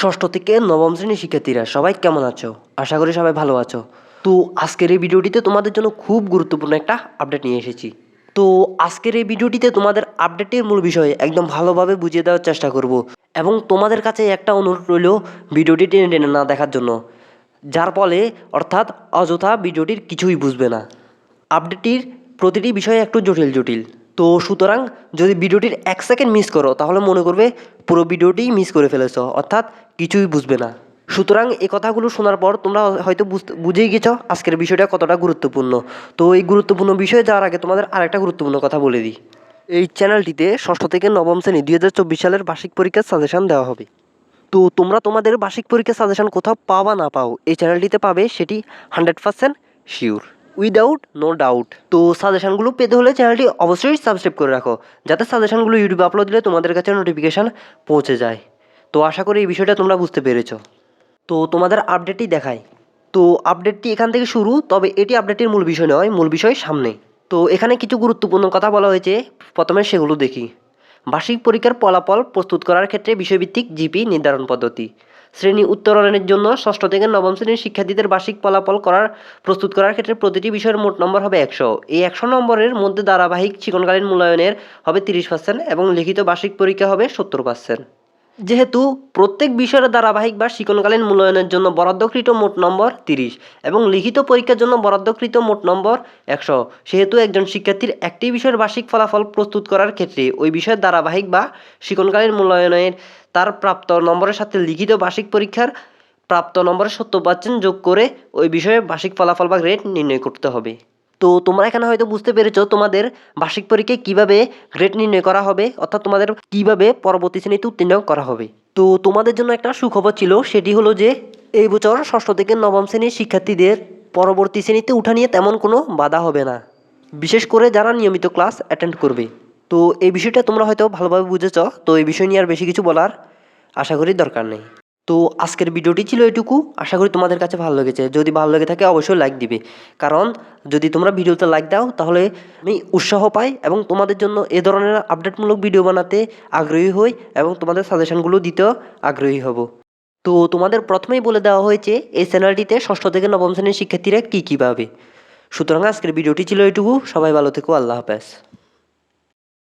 ষষ্ঠ থেকে নবম শ্রেণির শিক্ষার্থীরা, সবাই কেমন আছো? আশা করি সবাই ভালো আছো। তো আজকের এই ভিডিওটিতে তোমাদের জন্য খুব গুরুত্বপূর্ণ একটা আপডেট নিয়ে এসেছি। তো আজকের এই ভিডিওটিতে তোমাদের আপডেটের মূল বিষয় একদম ভালোভাবে বুঝিয়ে দেওয়ার চেষ্টা করব এবং তোমাদের কাছে একটা অনুরোধ রইল ভিডিওটি টেনে টেনে না দেখার জন্য। যার ফলে, অর্থাৎ অযথা ভিডিওটির কিছুই বুঝবে না। আপডেটটির প্রতিটি বিষয় একটু জটিল জটিল। তো সুতরাং যদি ভিডিওটির এক সেকেন্ড মিস করো, তাহলে মনে করবে পুরো ভিডিওটি মিস করে ফেলেছ, অর্থাৎ কিছুই বুঝবে না। সুতরাং এই কথাগুলো শোনার পর তোমরা হয়তো বুঝেই গেছো আজকের বিষয়টা কতটা গুরুত্বপূর্ণ। তো এই গুরুত্বপূর্ণ বিষয়ে যাওয়ার আগে তোমাদের আরেকটা গুরুত্বপূর্ণ কথা বলে দিই। এই চ্যানেলটিতে ষষ্ঠ থেকে নবম শ্রেণি দুই হাজার চব্বিশ সালের বার্ষিক পরীক্ষার সাজেশন দেওয়া হবে। তো তোমরা তোমাদের বার্ষিক পরীক্ষার সাজেশন কোথাও পাওয়া না পাও, এই চ্যানেলটিতে পাবে সেটি hundred percent sure without no doubt তো সাজেশনগুলো পেতে হলে চ্যানেলটি অবশ্যই সাবস্ক্রাইব করে রাখো, যাতে সাজেশনগুলো ইউটিউবে আপলোড দিলে তোমাদের কাছে নোটিফিকেশান পৌঁছে যায়। তো আশা করি এই বিষয়টা তোমরা বুঝতে পেরেছ। তো তোমাদের আপডেটটি দেখায় তো আপডেটটি এখান থেকে শুরু, তবে এটি আপডেটের মূল বিষয় নয়, মূল বিষয় সামনে। তো এখানে কিছু গুরুত্বপূর্ণ কথা বলা হয়েছে, প্রথমে সেগুলো দেখি। বার্ষিক পরীক্ষার ফলাফল প্রস্তুত করার ক্ষেত্রে বিষয়ভিত্তিক জিপি নির্ধারণ পদ্ধতি। শ্রেণি উত্তরণের জন্য ষষ্ঠ থেকে নবম শ্রেণির শিক্ষার্থীদের বার্ষিক ফলাফল করার, প্রস্তুত করার ক্ষেত্রে প্রতিটি বিষয়ের মোট নম্বর হবে একশো। এই একশো নম্বরের মধ্যে ধারাবাহিক জীবনকালীন মূল্যায়নের হবে তিরিশ পার্সেন্ট এবং লিখিত বার্ষিক পরীক্ষা হবে সত্তর পার্সেন্ট যেহেতু প্রত্যেক বিষয়ের ধারাবাহিক বা শিক্ষণকালীন মূল্যায়নের জন্য বরাদ্দকৃত মোট নম্বর তিরিশ এবং লিখিত পরীক্ষার জন্য বরাদ্দকৃত মোট নম্বর একশো, সেহেতু একজন শিক্ষার্থীর একটি বিষয়ের বার্ষিক ফলাফল প্রস্তুত করার ক্ষেত্রে ওই বিষয়ের ধারাবাহিক বা শিক্ষণকালীন মূল্যায়নের তার প্রাপ্ত নম্বরের সাথে লিখিত বার্ষিক পরীক্ষার প্রাপ্ত নম্বরের সত্তর পার্সেন্ট যোগ করে ওই বিষয়ে বার্ষিক ফলাফল বা গ্রেড নির্ণয় করতে হবে। তো তোমরা এখানে হয়তো বুঝতে পেরেছ তোমাদের বার্ষিক পরীক্ষায় কীভাবে গ্রেড নির্ণয় করা হবে, অর্থাৎ তোমাদের কীভাবে পরবর্তী শ্রেণীতে উত্তীর্ণ করা হবে। তো তোমাদের জন্য একটা সুখবর ছিল, সেটি হলো যে এই বছর ষষ্ঠ থেকে নবম শ্রেণির শিক্ষার্থীদের পরবর্তী শ্রেণীতে উঠা নিয়ে তেমন কোনো বাধা হবে না। বিশেষ করে যারা নিয়মিত ক্লাস অ্যাটেন্ড করবে। তো এই বিষয়টা তোমরা হয়তো ভালোভাবে বুঝেছ। তো এই বিষয় নিয়ে আর বেশি কিছু বলার আশা করি দরকার নেই। তো আজকের ভিডিওটি ছিল এটুকু। আশা করি তোমাদের কাছে ভালো লেগেছে। যদি ভালো লেগে থাকে অবশ্যই লাইক দিবে। কারণ যদি তোমরা ভিডিওতে লাইক দাও, তাহলে আমি উৎসাহ পাই এবং তোমাদের জন্য এ ধরনের আপডেটমূলক ভিডিও বানাতে আগ্রহী হই এবং তোমাদের সাজেশনগুলো দিতেও আগ্রহী হব। তো তোমাদের প্রথমেই বলে দেওয়া হয়েছে, এই চ্যানেলটিতে ষষ্ঠ থেকে নবম শ্রেণির শিক্ষার্থীরা কী কী পাবে সুতরাং আজকের ভিডিওটি ছিল এটুকু। সবাই ভালো থেকো। আল্লাহ হাফেজ।